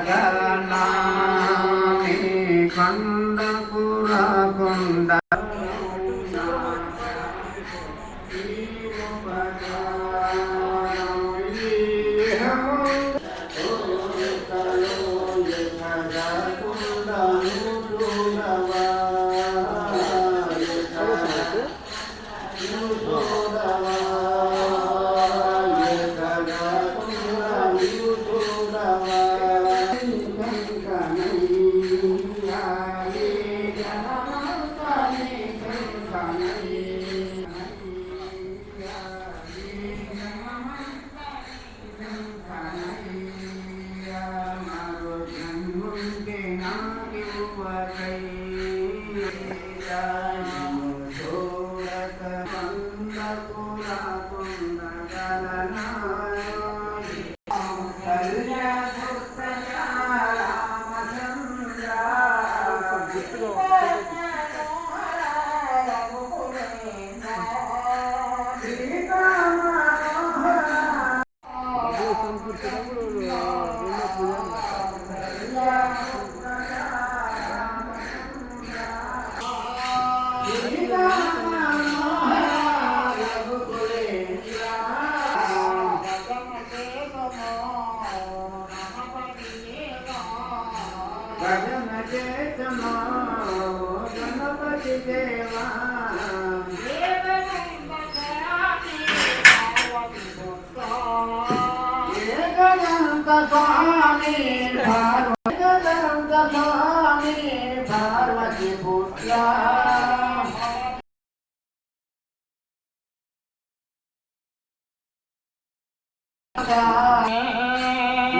ಜಗನಾ పార్వతి పుత్రా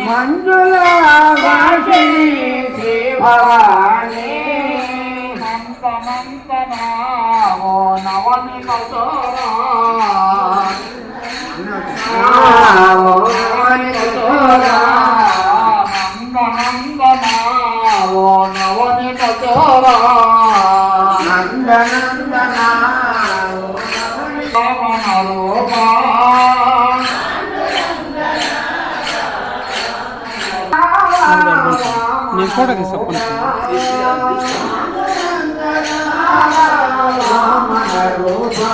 మంజులా వాసిని శ్రీభవాని మంతమంతనావో నవమి కసోరా నేను కూడా చెప్పను రామ రూపా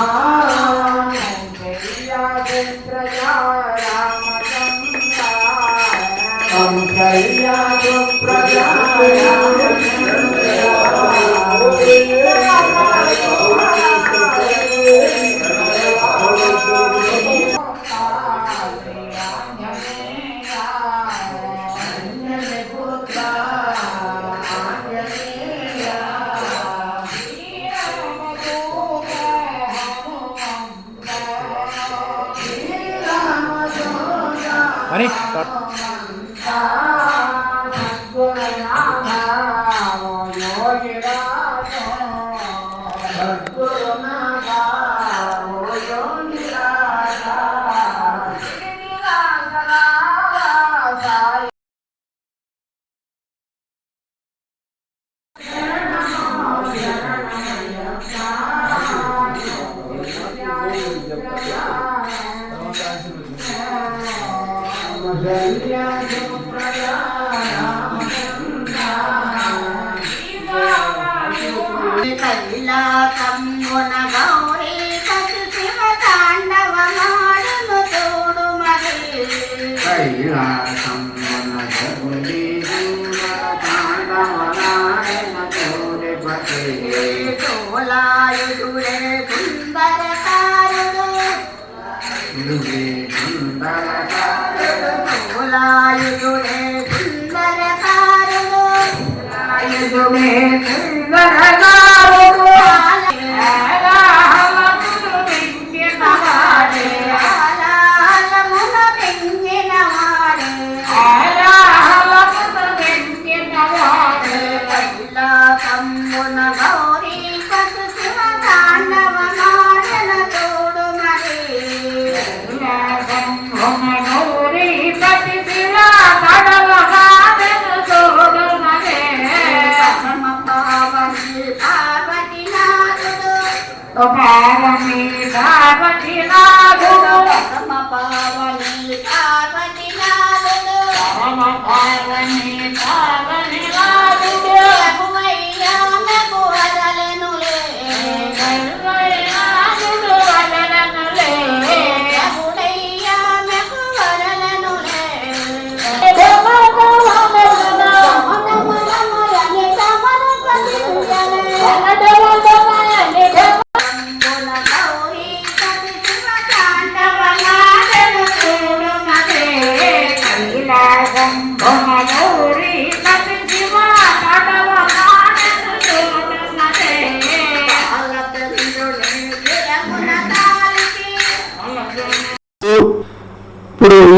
Kalyanam Prajayam করো না তুমি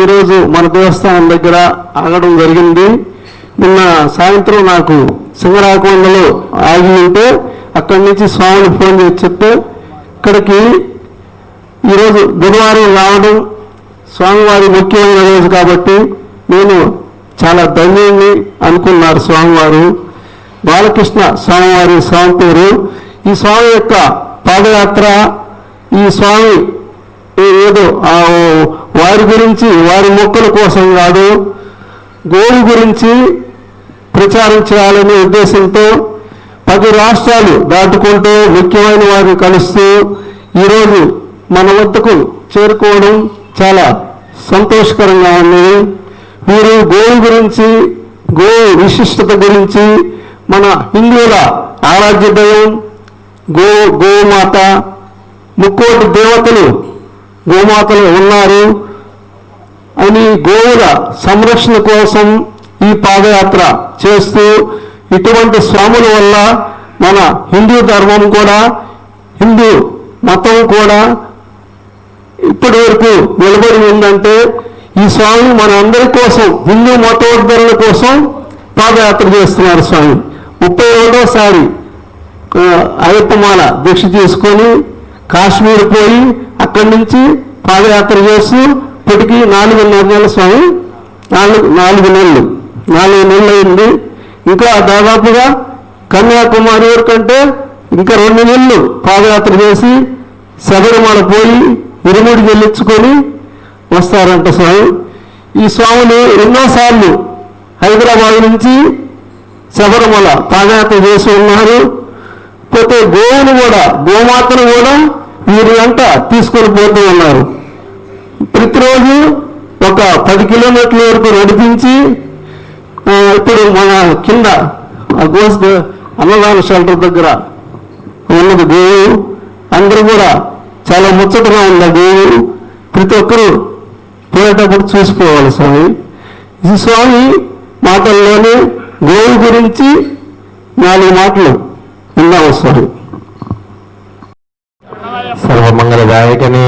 ఈరోజు మన దేవస్థానం దగ్గర ఆగడం జరిగింది. నిన్న సాయంత్రం నాకు సింగరాకొండలో ఆగి ఉంటే అక్కడి నుంచి స్వామిని ఫోన్ చేసి చెప్తే ఇక్కడికి ఈరోజు గురువారం రావడం స్వామివారి ముఖ్యమైన రోజు కాబట్టి నేను చాలా ధన్యుణ్ణి అనుకున్నారు స్వామివారు. బాలకృష్ణ స్వామివారి స్వామి పేరు. ఈ స్వామి యొక్క పాదయాత్ర ఈ స్వామి ఏదో ఆ వారి గురించి వారి మొక్కల కోసం కాదు గోవు గురించి ప్రచారం చేయాలనే ఉద్దేశంతో పది రాష్ట్రాలు దాటుకుంటూ ముఖ్యమైన వారిని కలుస్తూ ఈరోజు మన వద్దకు చేరుకోవడం చాలా సంతోషకరంగా ఉన్నది వీరు గోవు గురించి గో విశిష్టత గురించి మన హిందువుల ఆరాధ్య దైవం గో గోమాత ముక్కోటి దేవతలు గోమాతలు ఉన్నారు అని గోవుల సంరక్షణ కోసం ఈ పాదయాత్ర చేస్తూ ఇటువంటి స్వాముల వల్ల మన హిందూ ధర్మం కూడా హిందూ మతం కూడా ఇప్పటి వరకు నిలబడి ఉందంటే ఈ స్వామి మన అందరి కోసం హిందూ మతోద్ధరణ కోసం పాదయాత్ర చేస్తున్నారు స్వామి. ముప్పై ఒకటోసారి అయ్యప్పమాల దీక్ష తీసుకొని కాశ్మీర్ పోయి అక్కడి నుంచి పాదయాత్ర చేస్తూ ఇప్పటికి నాలుగున్నర నెలల స్వామి నాలుగు నాలుగు నెలలు నాలుగు నెలలు అయింది ఇంకా దాదాపుగా కన్యాకుమారి వరకు అంటే ఇంకా రెండు నెలలు పాదయాత్ర చేసి శబరిమల పోయి ఇరుముడి చెల్లించుకొని వస్తారంట స్వామి. ఈ స్వాములు ఎన్నోసార్లు హైదరాబాద్ నుంచి శబరిమల పాదయాత్ర చేసి ఉన్నారు. పోతే గోవును కూడా గోమాతను కూడా వీరు వెంట తీసుకొని పోతూ ఉన్నారు? ప్రతిరోజు ఒక పది కిలోమీటర్ల వరకు నడిపించి ఇప్పుడు మన కింద ఆ గోస్ అన్నదాన షెల్టర్ దగ్గర ఉన్నది గోవు అందరూ కూడా చాలా ముచ్చటగా ఉంది ఆ గోవు ప్రతి ఒక్కరూ పోయేటప్పుడు చూసుకోవాలి స్వామి. ఈ స్వామి మాటల్లోనే గోవు గురించి నాలుగు మాటలు విన్నాము స్వామి. సర్వమంగళదాయకని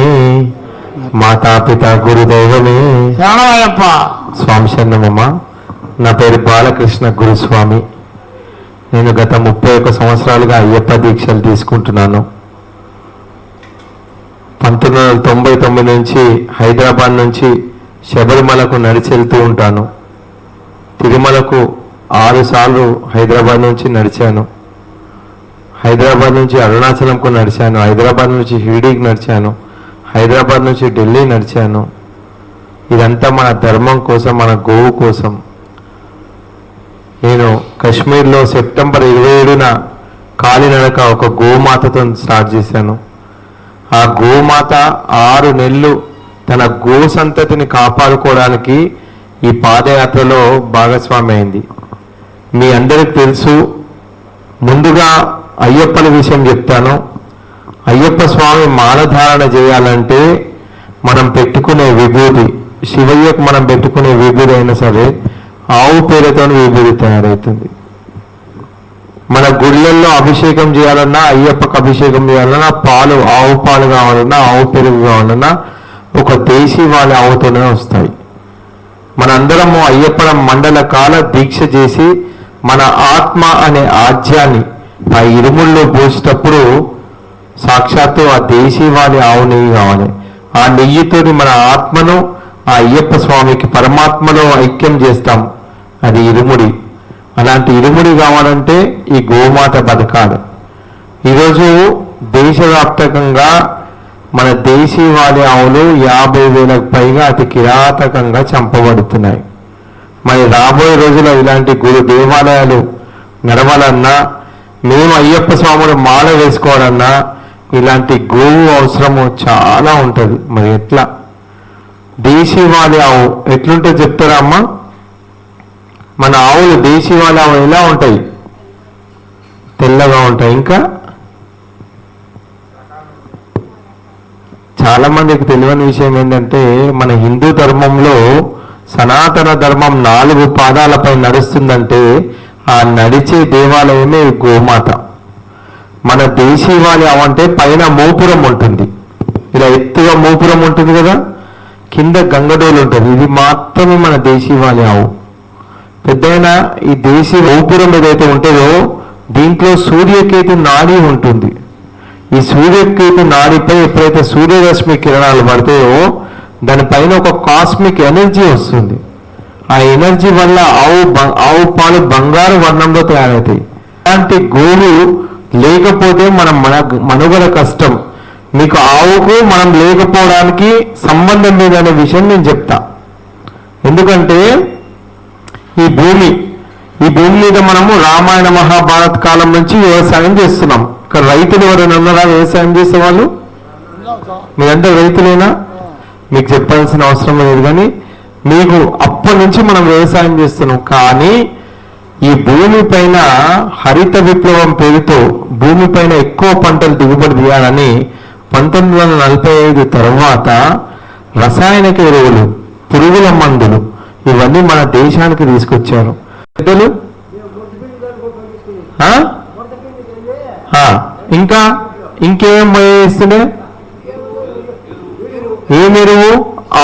మాతాపిత గురుదైవమే. శరణమయ్యప్ప స్వామి శరణమమ్మ నా పేరు బాలకృష్ణ గురుస్వామి. నేను గత ముప్పై ఒక్క సంవత్సరాలుగా అయ్యప్ప దీక్షలు తీసుకుంటున్నాను. పంతొమ్మిది వందల తొంభై తొమ్మిది నుంచి హైదరాబాద్ నుంచి శబరిమలకు నడిచి వెళ్తూ ఉంటాను. తిరుమలకు ఆరు సార్లు హైదరాబాద్ నుంచి నడిచాను. హైదరాబాద్ నుంచి అరుణాచలంకు నడిచాను. హైదరాబాద్ నుంచి షిరిడీకి నడిచాను. హైదరాబాద్ నుంచి ఢిల్లీ నడిచాను. ఇదంతా మన ధర్మం కోసం మన గోవు కోసం. నేను కశ్మీర్లో సెప్టెంబర్ ఇరవై ఏడున కాలినడక ఒక గోమాతతో స్టార్ట్ చేశాను. ఆ గోమాత ఆరు నెలలు తన గో సంతతిని కాపాడుకోవడానికి ఈ పాదయాత్రలో భాగస్వామి అయింది. మీ అందరికి తెలుసు ముందుగా అయ్యప్పల విషయం చెప్తాను. అయ్యప్ప స్వామి మాలధారణ చేయాలంటే మనం పెట్టుకునే విభూతి శివయ్యకు మనం పెట్టుకునే విభూతి అయినా సరే ఆవు పేరుతో విభూతి తయారవుతుంది మన గుళ్ళల్లో అభిషేకం చేయాలన్నా అయ్యప్పకు అభిషేకం చేయాలన్నా పాలు ఆవు పాలు కావాలన్నా ఆవు పెరుగు కావాలన్నా ఒక దేశీ వాళ్ళ ఆవుతోనే వస్తాయి. మనందరము అయ్యప్పన మండల కాల దీక్ష చేసి మన ఆత్మ అనే ఆజ్యాన్ని ఆ ఇరుముల్లో పోసేటప్పుడు సాక్షాత్తు ఆ దేశీ ఆవు నెయ్యి కావాలి. ఆ నెయ్యితోటి మన ఆత్మను ఆ అయ్యప్ప స్వామికి పరమాత్మలో ఐక్యం చేస్తాం. అది ఇరుముడి. అలాంటి ఇరుముడి కావాలంటే ఈ గోమాత బతకాలి. ఈరోజు దేశవ్యాప్తకంగా మన దేశీ ఆవులు యాభై వేలకు పైగా అతి కిరాతకంగా చంపబడుతున్నాయి. మరి రాబోయే రోజుల్లో ఇలాంటి గురు దేవాలయాలు నడవాలన్నా మేము అయ్యప్ప స్వాముడు మాల వేసుకోవడన్నా ఇలాంటి గోవు అవసరము చాలా ఉంటుంది. మరి ఎట్లా? దేశీవాళి ఆవు. ఎట్లుంటే చెప్తారా అమ్మా? మన ఆవులు దేశీవాళి ఆవు ఎలా ఉంటాయి? తెల్లగా ఉంటాయి. ఇంకా? చాలా మందికి తెలియని విషయం ఏంటంటే మన హిందూ ధర్మంలో సనాతన ధర్మం నాలుగు పాదాలపై నడుస్తుందంటే ఆ నడిచే దేవాలయమే గోమాత. మన దేశీవాలి అవంటే పైన మోపురం ఉంటుంది. ఇలా ఎత్తుగా మోపురం ఉంటుంది కదా? కింద గంగడోలు ఉంటుంది. ఇది మాత్రమే మన దేశీవాలి ఆవు. పెద్దయిన ఈ దేశీ మోపురం ఏదైతే ఉంటుందో దీంట్లో సూర్యకేతు నాడి ఉంటుంది. ఈ సూర్యకేతు నాడిపై ఎప్పుడైతే సూర్యరశ్మి కిరణాలు పడతాయో దానిపైన ఒక కాస్మిక్ ఎనర్జీ వస్తుంది. ఆ ఎనర్జీ వల్ల ఆవు ఆవు పాలు బంగారు వర్ణంలో తయారవుతాయి. అలాంటి గోరు లేకపోతే మనం మన మనుగడ కష్టం. మీకు ఆవుకు మనం లేకపోవడానికి సంబంధం లేదనే విషయం నేను చెప్తా. ఎందుకంటే ఈ భూమి ఈ భూమి మీద మనము రామాయణ మహాభారత కాలం నుంచి వ్యవసాయం చేస్తున్నాం. ఇక్కడ రైతులు ఎవరైనా ఉన్నారా? వ్యవసాయం చేసే వాళ్ళు మీరంతా రైతులేనా? మీకు చెప్పాల్సిన అవసరం లేదు కానీ మీకు అప్పటి నుంచి మనం వ్యవసాయం చేస్తున్నాం. కానీ ఈ భూమి పైన హరిత విప్లవం పేరుతో భూమి పైన ఎక్కువ పంటలు దిగుబడి తీయాలని పంతొమ్మిది వందల నలభై ఐదు తర్వాత రసాయనిక ఎరువులు పురుగుల మందులు ఇవన్నీ మన దేశానికి తీసుకొచ్చారు. పెద్దలు? ఇంకా ఇంకేం వేస్తుండే ఏం ఎరువు?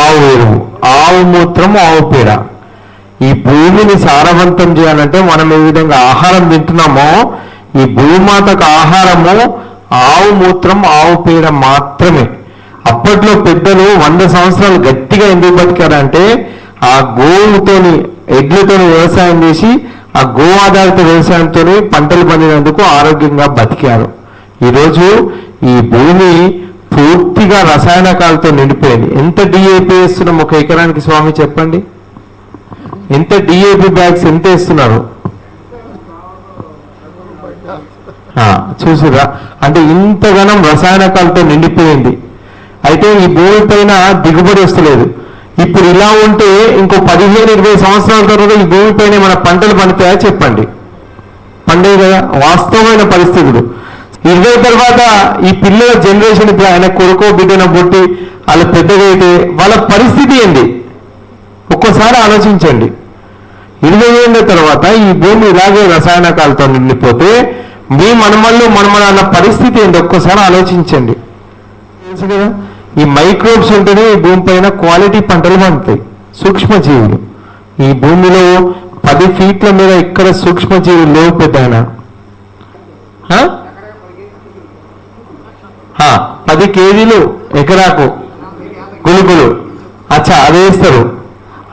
ఆవు ఎరువు. ఆవు మూత్రం ఆవు పేడ. ఈ భూమిని సారవంతం చేయాలంటే మనం ఏ విధంగా ఆహారం తింటున్నామో ఈ భూమాతకు ఆహారము ఆవు మూత్రం ఆవు పేడ మాత్రమే. అప్పట్లో పెద్దలు వంద సంవత్సరాలు గట్టిగా ఎందుకు బతికారంటే ఆ గోవుతోని ఎడ్లతోని వ్యవసాయం చేసి ఆ గో ఆధారిత వ్యవసాయంతో పంటలు పండినందుకు ఆరోగ్యంగా బతికారు. ఈరోజు ఈ భూమి పూర్తిగా రసాయనకాలతో నిండిపోయింది. ఎంత డిఏపి వేస్తున్నాం ఒక ఎకరానికి స్వామి చెప్పండి? ఎంత డిఏపి బ్యాగ్స్ ఎంత వేస్తున్నారు? చూసిరా అంటే ఇంతగానం రసాయనకాలతో నిండిపోయింది. అయితే ఈ భూమి పైన దిగుబడి వస్తలేదు. ఇప్పుడు ఇలా ఉంటే ఇంకో పదిహేను ఇరవై సంవత్సరాల తర్వాత ఈ భూమి పైన మన పంటలు పండుతాయా చెప్పండి? పండే కదా వాస్తవమైన పరిస్థితులు. ఇరవై తర్వాత ఈ పిల్లల జనరేషన్ ఇప్పుడు ఆయన కొడుకో బిడ్డన పుట్టి వాళ్ళు పెద్దగా అయితే వాళ్ళ పరిస్థితి ఏంటి ఒక్కోసారి ఆలోచించండి. ఇరవై ఏళ్ళ తర్వాత ఈ భూమి ఇలాగే రసాయనకాలతో నిండిపోతే మీ మనమల్లు మనమల పరిస్థితి ఏంటి ఒక్కసారి ఆలోచించండి. తెలుసు కదా ఈ మైక్రోబ్స్ ఉంటేనే ఈ భూమి పైన క్వాలిటీ పంటలు పండుతాయి సూక్ష్మజీవులు. ఈ భూమిలో పది ఫీట్ల మీద ఇక్కడ సూక్ష్మజీవులు లేవు పెద్ద పది కేజీలు ఎకరాకు గులుగులు అచ్చా అది వేస్తారు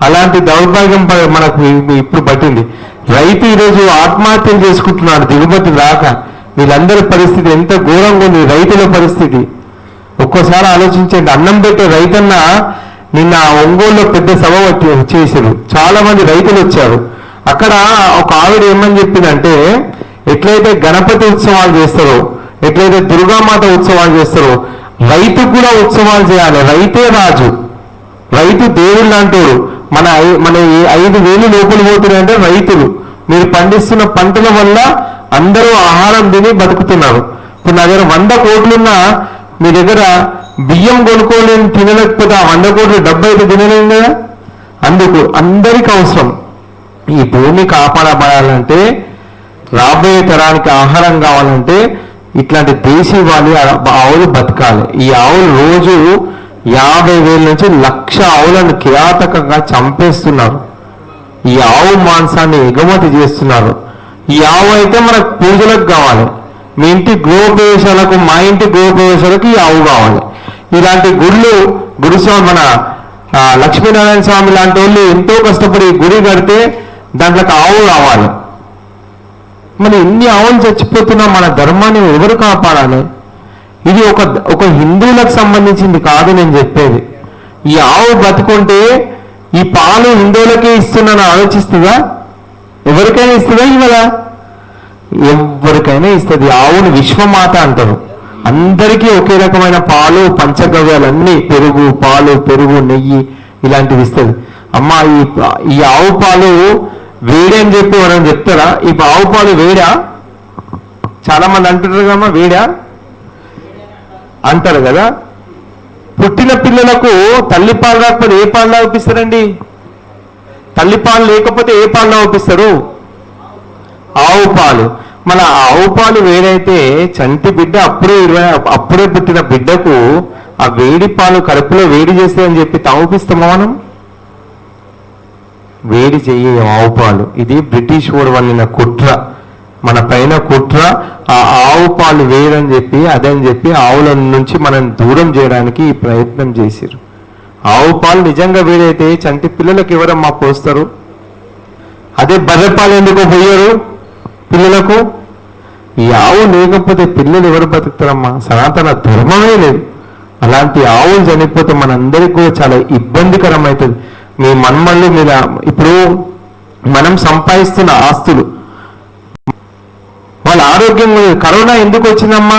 అలాంటి దౌర్భాగ్యం ప- మనకు ఇప్పుడు పట్టింది. రైతు ఈరోజు ఆత్మహత్యలు చేసుకుంటున్నాడు దిగుబడి రాక. వీళ్ళందరి పరిస్థితి ఎంత ఘోరంగా ఉంది రైతుల పరిస్థితి. ఒక్కోసారి ఆలోచించండి అన్నం పెట్టే రైతన్న నిన్న ఒంగోలులో పెద్ద సభ చేశారు. చాలా మంది రైతులు వచ్చారు. అక్కడ ఒక ఆవిడ ఏమని చెప్పిందంటే ఎట్లయితే గణపతి ఉత్సవాలు చేస్తారో ఎట్లయితే దుర్గామాత ఉత్సవాలు చేస్తారో రైతు కూడా ఉత్సవాలు చేయాలి. రైతే రాజు. రైతు దేవుళ్ళు లాంటోడు మన ఐ- మన ఐదు వేలు లోపల పోతున్నాయంటే రైతులు. మీరు పండిస్తున్న పంటల వల్ల అందరూ ఆహారం తిని బతుకుతున్నారు. ఇప్పుడు నా దగ్గర వంద కోట్లున్నా మీ దగ్గర బియ్యం కొనుక్కోలేని తినలేకపోతే ఆ వంద కోట్లు డబ్బు అయితే తినలేం కదా? అందుకు అందరికి అవసరం. ఈ భూమి కాపాడబడాలంటే రాబోయే తరానికి ఆహారం కావాలంటే ఇట్లాంటి దేశీ వాళ్ళు ఆవులు బతకాలి. ఈ ఆవులు రోజు యాభై వేల నుంచి లక్ష ఆవులను కిరాతకంగా చంపేస్తున్నారు. ఈ ఆవు మాంసాన్ని ఎగుమతి చేస్తున్నారు. ఈ ఆవు అయితే మనకు పూజలకు కావాలి. మీ ఇంటి గృహప్రవేశాలకు మా ఇంటి గృహప్రవేశాలకు ఈ ఆవు కావాలి. ఇలాంటి గుళ్ళు గుడిస్వామి మన లక్ష్మీనారాయణ స్వామి లాంటి వాళ్ళు ఎంతో కష్టపడి గుడి కడితే దాంట్లోకి ఆవు కావాలి మరి ఇన్ని ఆవులు చచ్చిపోతున్నా మన ధర్మాన్ని ఎవరు కాపాడాలి? ఇది ఒక ఒక హిందువులకు సంబంధించింది కాదు నేను చెప్పేది. ఈ ఆవు బతుకుంటే ఈ పాలు హిందువులకే ఇస్తున్నాను ఆలోచిస్తుందా? ఎవరికైనా ఇస్తుందా ఇవ్వదా ఎవరికైనా ఇస్తుంది. ఆవును విశ్వమాత అంటారు. అందరికీ ఒకే రకమైన పాలు పంచగవ్యాలన్నీ పెరుగు పాలు పెరుగు నెయ్యి ఇలాంటివి ఇస్తుంది. అమ్మ ఈ ఈ ఆవు పాలు వేడి అని చెప్పి మనం చెప్తారా? ఈ ఆవు పాలు వేడా? చాలా మంది అంటుంటారు వేడా? అంటారు కదా. పుట్టిన పిల్లలకు తల్లి పాలు రాకపోతే ఏ పాలు తాగిపిస్తారండి తల్లి పాలు లేకపోతే ఏ పాలు తాగిపిస్తారు ఆవు పాలు. మన ఆవు పాలు చంటి బిడ్డ అప్పుడే ఇరవై అప్పుడే పుట్టిన బిడ్డకు ఆ వేడి పాలు కడుపులో వేడి చేస్తే అని చెప్పి తాగిపిస్తామా మనం? వేడి చెయ్యి ఆవు పాలు. ఇది బ్రిటిష్ వాడు వండిన కుట్ర. మన పైన కుట్ర ఆ ఆవు పాలు వేయరని చెప్పి అదని చెప్పి ఆవుల నుంచి మనం దూరం చేయడానికి ఈ ప్రయత్నం చేశారు ఆవు పాలు నిజంగా వేడైతే చంటి పిల్లలకు ఎవరమ్మా పోస్తారు? అదే బర్రె పాలు ఎందుకు పోయారు పిల్లలకు? ఈ ఆవు లేకపోతే పిల్లలు ఎవరు బతుకుతారమ్మా? సనాతన ధర్మమే లేదు. అలాంటి ఆవులు చనిపోతే మనందరికీ కూడా చాలా ఇబ్బందికరం అవుతుంది మీ మన్మళ్ళు మీద ఇప్పుడు మనం సంపాదిస్తున్న ఆస్తులు. వాళ్ళ ఆరోగ్యం కరోనా ఎందుకు వచ్చిందమ్మా?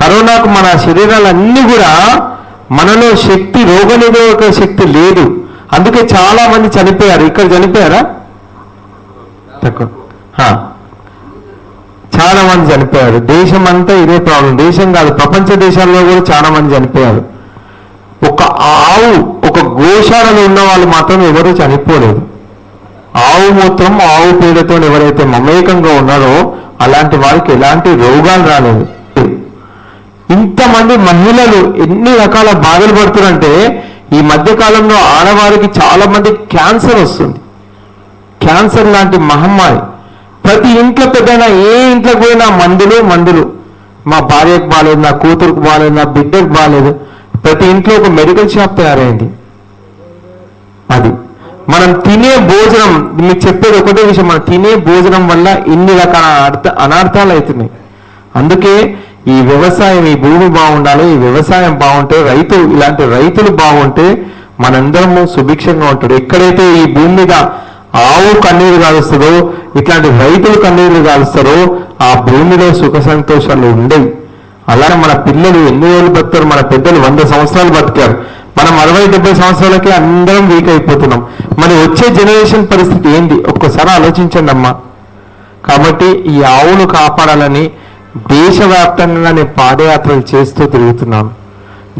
కరోనాకు మన శరీరాలన్నీ కూడా మనలో శక్తి రోగనిరోధక శక్తి లేదు. అందుకే చాలా మంది చనిపోయారు. ఇక్కడ చనిపోయారా? తక్కువ. చాలా మంది చనిపోయారు. దేశం అంతా ఇదే ప్రాబ్లం దేశం కాదు ప్రపంచ దేశాల్లో కూడా చాలా మంది చనిపోయారు. ఒక ఆవు ఒక గోశాలలో ఉన్న వాళ్ళు మాత్రం ఎవరు చనిపోలేదు. ఆవు మూత్రం ఆవు పేడతో ఎవరైతే మమేకంగా ఉన్నారో అలాంటి వారికి ఎలాంటి రోగాలు రాలేదు. ఇంతమంది మహిళలు ఎన్ని రకాల బాధలు పడుతున్నారంటే ఈ మధ్య కాలంలో ఆడవారికి చాలా మంది క్యాన్సర్ వస్తుంది. క్యాన్సర్ లాంటి మహమ్మారి. ప్రతి ఇంట్లో పెద్దైనా ఏ ఇంట్లో పోయినా మందులు మందులు. మా భార్యకు బాగాలేదు నా కూతురుకు బాగాలేదు నా బిడ్డకు బాగాలేదు ప్రతి ఇంట్లో ఒక మెడికల్ షాప్ తయారైంది. అది. మనం తినే భోజనం మీకు చెప్పేది ఒకటే విషయం మనం తినే భోజనం వల్ల ఇన్ని రకాల అర్థ అనర్థాలు అవుతున్నాయి. అందుకే ఈ వ్యవసాయం ఈ భూమి బాగుండాలి ఈ వ్యవసాయం బాగుంటే రైతు ఇలాంటి రైతులు బాగుంటే మనందరము సుభిక్షంగా ఉంటాడు ఎక్కడైతే ఈ భూమి మీద ఆవు కన్నీరు కాలుస్తుందో ఇట్లాంటి రైతులు కన్నీరు కాలుస్తారో ఆ భూమిలో సుఖ సంతోషాలు ఉండేవి. అలానే మన పిల్లలు ఎన్ని రోజులు బతుకారు మన పెద్దలు వంద సంవత్సరాలు బతికారు. మనం అరవై డెబ్బై సంవత్సరాలకే అందరం వీక్ అయిపోతున్నాం. మరి వచ్చే జనరేషన్ పరిస్థితి ఏంటి? ఒక్కసారి ఆలోచించండి అమ్మా. కాబట్టి ఈ ఆవును కాపాడాలని దేశవ్యాప్తంగా నేను పాదయాత్రలు చేస్తూ తిరుగుతున్నాను.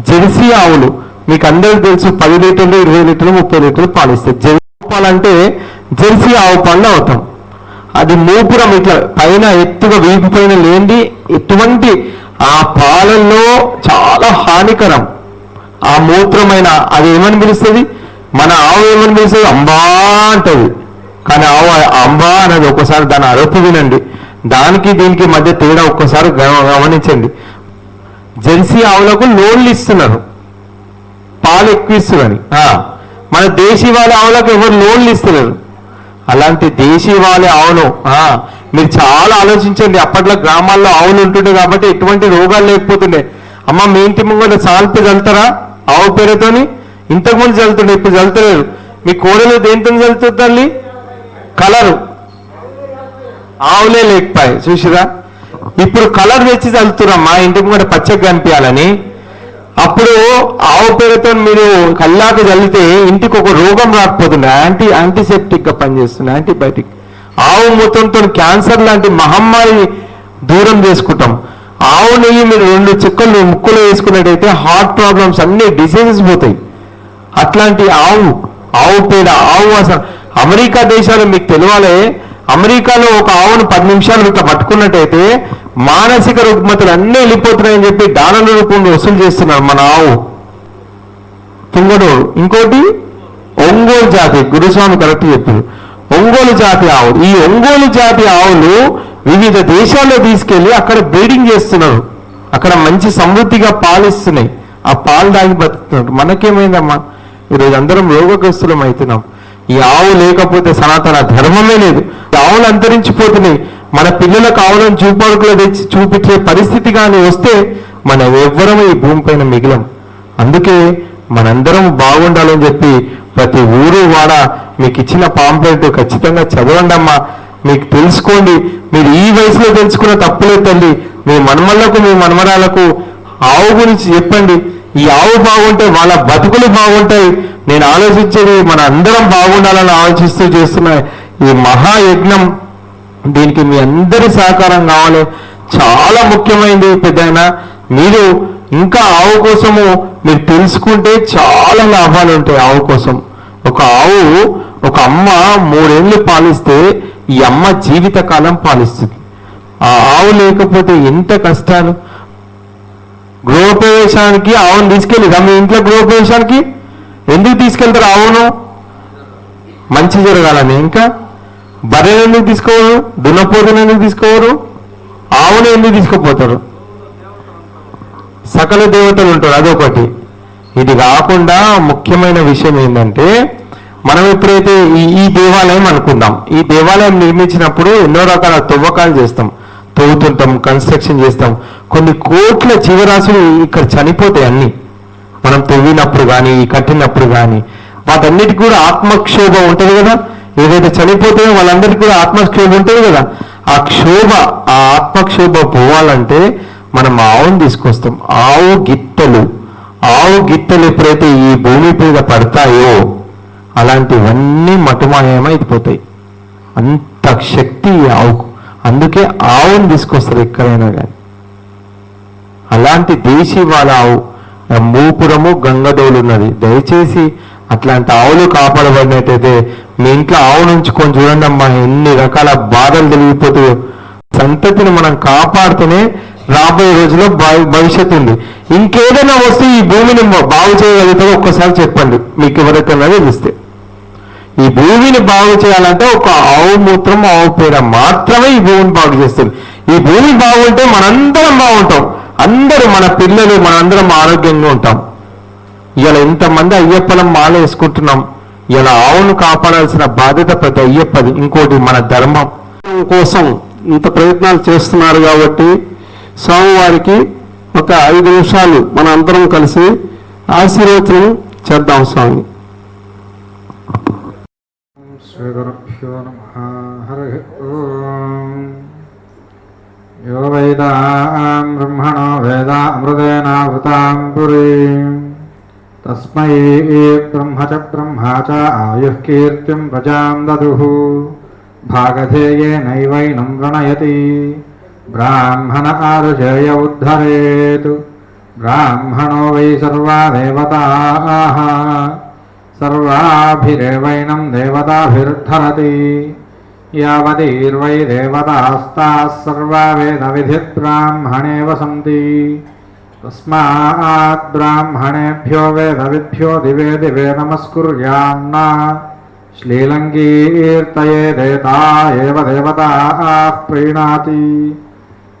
జెర్సీ ఆవులు మీకు అందరికీ తెలుసు పది లీటర్లు ఇరవై లీటర్లు ముప్పై లీటర్లు పాలిస్తాయి జెర్సీ పాలంటే జెర్సీ ఆవు పళ్ళు అవుతాం. అది మూపురం ఇట్లా పైన ఎత్తుగా వీపు పైన లేండి ఎటువంటి ఆ పాలల్లో చాలా హానికరం. ఆ మూత్రమైన అది ఏమని పిలుస్తుంది? మన ఆవు ఏమని పిలుస్తుంది? అంబా అంటది. కానీ ఆవు అంబా అనేది ఒక్కసారి దాని అరుపు వినండి. దానికి దీనికి మధ్య తేడా ఒక్కసారి గమ- గమనించండి. జెర్సీ ఆవులకు లోన్లు ఇస్తున్నారు. పాలు ఎక్కువ ఇస్తున్నారని మన దేశీ వాళ్ళ ఆవులకు ఎవరు లోన్లు ఇస్తున్నారు? అలాంటి దేశీ వాళ్ళ ఆవును ఆ, మీరు చాలా ఆలోచించండి. అప్పట్లో గ్రామాల్లో ఆవులు ఉంటుండే కాబట్టి ఎటువంటి రోగాలు లేకపోతుండే. అమ్మ మీ ఇంటి ముంగట సాల్పు చల్లుతారా? ఆవు పేరుతోని? ఇంతకుముందు చల్లుతుండే ఇప్పుడు చల్లుతలేరు మీ కోడలు దేనితో చల్లుతుంది తల్లి? కలరు. ఆవులే లేకపోయి చూసిరా? ఇప్పుడు కలర్ తెచ్చి చల్లుతున్నాం మా ఇంటి ముంగట పచ్చగా కనిపించాలని అప్పుడు ఆవు పేరుతో మీరు కల్లాకు చల్లితే ఇంటికి ఒక రోగం రాకపోతుంది? యాంటీ యాంటీసెప్టిక్గా పనిచేస్తుంది యాంటీబయాటిక్. ఆవు మూతంతో క్యాన్సర్ లాంటి మహమ్మారిని దూరం చేసుకుంటాం. ఆవు నెయ్యి మీరు రెండు చుక్కలు ముక్కులో వేసుకున్నట్టయితే హార్ట్ ప్రాబ్లమ్స్ అన్ని డిసీజెస్ పోతాయి. అట్లాంటి ఆవు ఆవు పేడ ఆవు అసలు అమెరికా దేశాలు మీకు తెలియాలి. అమెరికాలో ఒక ఆవును పది నిమిషాలు ఇట్లా పట్టుకున్నట్టయితే మానసిక రుగ్మతలు అన్నీ వెళ్ళిపోతున్నాయని చెప్పి డాలర్ల రూపంలో వసూలు చేస్తున్నారు మన ఆవు. తుంగడోడు ఇంకోటి ఒంగోలు జాతి. గురుస్వామి కరెక్ట్ చెప్పారు. ఒంగోలు జాతి ఆవు. ఈ ఒంగోలు జాతి ఆవులు వివిధ దేశాల్లో తీసుకెళ్ళి అక్కడ బ్రీడింగ్ చేస్తున్నారు. అక్కడ మంచి సమృద్ధిగా పాలిస్తున్నాయి. ఆ పాలు దాగి బతుకుతున్నారు. మనకేమైందమ్మా? ఈరోజు అందరం రోగగ్రస్తులం అవుతున్నాం. ఈ ఆవు లేకపోతే సనాతన ధర్మమే లేదు. ఈ ఆవులు అంతరించిపోతున్నాయి. మన పిల్లలకు ఆవులను చూపాడుకులో తెచ్చి చూపించే పరిస్థితి కానీ వస్తే మనం ఎవ్వరం ఈ భూమిపైన మిగిలం. అందుకే మనందరం బాగుండాలని చెప్పి ప్రతి ఊరు వాడ మీకు ఇచ్చిన పాంప్లెట్ ఖచ్చితంగా చదవండి అమ్మా. మీకు తెలుసుకోండి. మీరు ఈ వయసులో తెలుసుకున్న తప్పులే తల్లి. మీ మనమల్లకు మీ మనమరాలకు ఆవు గురించి చెప్పండి. ఈ ఆవు బాగుంటే వాళ్ళ బతుకులు బాగుంటాయి. నేను ఆలోచించేది మన అందరం బాగుండాలని ఆలోచిస్తూ చేస్తున్న ఈ మహాయజ్ఞం. దీనికి మీ అందరి సహకారం కావాలి. చాలా ముఖ్యమైనది పెద్దయినా. మీరు ఇంకా ఆవు కోసము మీరు తెలుసుకుంటే చాలా లాభాలు ఉంటాయి ఆవు కోసం. ఒక ఆవు ఒక అమ్మ మూడేళ్ళు పాలిస్తే ఈ అమ్మ జీవితకాలం పాలిస్తుంది. ఆ ఆవు లేకపోతే ఎంత కష్టాలు. గృహప్రవేశానికి ఆవును తీసుకెళ్ళిదా మీ ఇంట్లో గృహప్రవేశానికి ఎందుకు తీసుకెళ్తారు ఆవును? మంచి జరగాలని. ఇంకా బర్రెలు ఎందుకు తీసుకోరు? దున్నపోతులు ఎందుకు తీసుకోరు? ఆవును ఎందుకు తీసుకుపోతారు? సకల దేవతలు ఉంటారు అదొకటి. ఇది కాకుండా ముఖ్యమైన విషయం ఏంటంటే మనం ఎప్పుడైతే ఈ ఈ దేవాలయం అనుకుందాం ఈ దేవాలయం నిర్మించినప్పుడు ఎన్నో రకాల తవ్వకాలు చేస్తాం. తవ్వుతుంటాం కన్స్ట్రక్షన్ చేస్తాం. కొన్ని కోట్ల జీవరాశులు ఇక్కడ చనిపోతాయి అన్ని. మనం తవ్వినప్పుడు కానీ కట్టినప్పుడు కానీ వాటన్నిటికి కూడా ఆత్మక్షోభం ఉంటుంది కదా. ఏదైతే చనిపోతాయో వాళ్ళందరికీ కూడా ఆత్మక్షోభం ఉంటుంది కదా. ఆ క్షోభ ఆ ఆత్మక్షోభ పోవాలంటే మనం ఆవును తీసుకొస్తాం. ఆవు గిట్టలు ఆవు గిట్టలు ఎప్పుడైతే ఈ భూమి మీద పడతాయో అలాంటివన్నీ మటుమాయమైపోతాయి. అంత శక్తి ఆవుకు. అందుకే ఆవును తీసుకొస్తారు ఎక్కడైనా కానీ అలాంటి దేశీ వాళ్ళ ఆవు మూపురము గంగదోలు ఉన్నది. దయచేసి అట్లాంటి ఆవులు కాపాడబడినట్టయితే మీ ఇంట్లో ఆవును ఉంచుకొని చూడండి అమ్మా ఎన్ని రకాల బాధలు తెలిగిపోతాయో సంతతిని మనం కాపాడుతూనే రాబోయే రోజుల్లో భవి- భవిష్యత్తు ఉంది. ఇంకేదైనా వస్తే ఈ భూమిని బాగు చేయగలుగుతారో ఒక్కసారి చెప్పండి. మీకు ఎవరికైనా తెలిస్తే ఈ భూమిని బాగు చేయాలంటే ఒక ఆవు మూత్రం ఆవు పేడ మాత్రమే ఈ భూమిని బాగు చేస్తుంది. ఈ భూమి బాగుంటే మనందరం బాగుంటాం. అందరూ మన పిల్లలు మనందరం ఆరోగ్యంగా ఉంటాం. ఇలా ఇంతమంది అయ్యప్పలం మాల వేసుకుంటున్నాం ఇలా ఆవును కాపాడాల్సిన బాధ్యత ప్రతి అయ్యప్పది ఇంకోటి మన ధర్మం కోసం ఇంత ప్రయత్నాలు చేస్తున్నారు కాబట్టి స్వామివారికి ఒక ఐదు నిమిషాలు మన అందరం కలిసి ఆశీర్వచనం చేద్దాం స్వామి. श्रीगुरुभ्यो नमः। हरिः ॐ यो वेदां ब्रह्मणो वेदामृतेनावृतां पुरीं। तस्मै ब्रह्म च ब्रह्मा च आयुः कीर्तिं प्रजां ददुः भागधेयेनैवैनं प्रणयति ब्राह्मण आरुषेय उद्धरेत्। ब्राह्मणो वै सर्वा देवताः सर्वाभिरेवैनं देवताभिर्धरति यावतीर्वै देवतास्ताः सर्वा वेदविधिर्ब्राह्मणे वसन्ति तस्मात् ब्राह्मणेभ्यो वेदविभ्यो दिवे दिवे नमस्कुर्यान्न श्लीलङ्कीर्तये देता एव देवताः प्रीणाति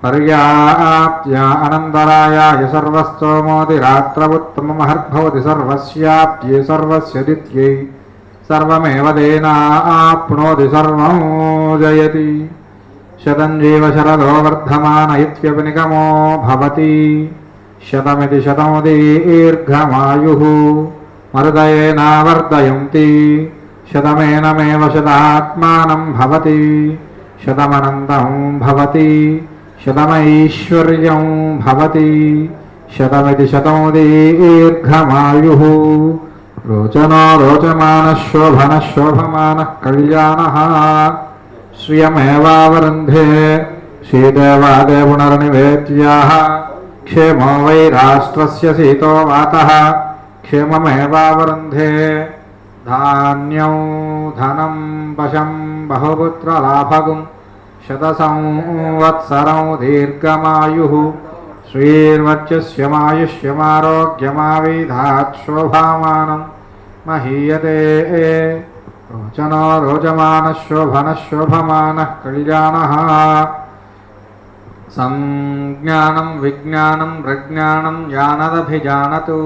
पर्याप्त्या अनन्तरायाय सर्वस्तोमोतिरात्रमुत्तममहर्भवति सर्वस्याप्त्ये सर्वस्य दित्यै सर्वमेव तेनाप्नोति सर्वं जयति शतं जीव शरदो वर्धमान इत्यपि निगमो भवति। शतमिति शतमुदीर्घमायुः मरुदयेनावर्धयन्ति शतमेनमेव शतात्मानं भवति। भवति। शतमैश्वर्यं भवति। शतमिति शतमुदीर्घमायुः। रोचनो रोचमानः शोभनः शोभमानः कल्याणः। श्रियमेवावरुन्धे श्रीदेवादे क्षेमो वै राष्ट्रस्य शीतो वातः क्षेममेवावरुन्धे धान्यं धनं वशं बहुपुत्रलाभगुं शतसंवत्सरं दीर्घमायुः श्रीर्वच्यस्यमायुष्यमारोग्यमाविधात् शोभामानं महीयते रोचनो रोचमानः शोभनः शोभमानः कल्याणः संज्ञानं विज्ञानं प्रज्ञानं जानदभिजानतु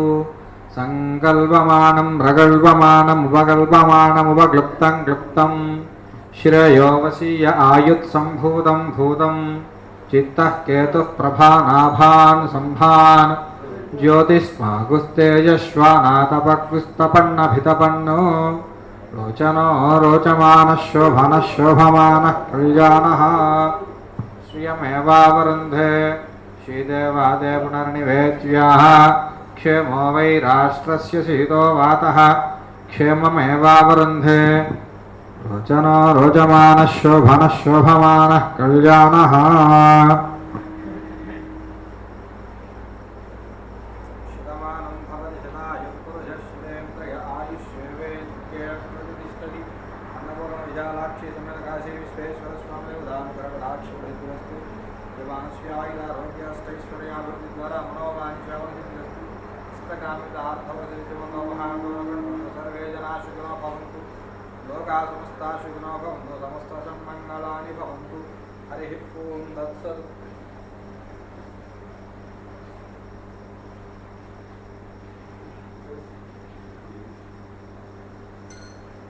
सङ्कल्पमानं प्रगल्पमानमुपकल्पमानमुपक्लुप्तं क्लुप्तं श्रेयो वशीय आयुत्सम्भूतं भूतं चित्तः केतुः प्रभानाभान् सम्भान् ज्योतिष्मागुस्तेजश्वानातपग्स्तपन्नभितपन्नो रोचनो रोचमानः शोभनः शोभमानः कल्याणः श्रियमेवावरुन्धे श्रीदेवादे पुनर्निवेद्याः क्षेमो वै राष्ट्रस्य शीतो वातः क्षेममेवावरुन्धे रोचनो रोचमानः शोभनः शोभमानः कल्याणः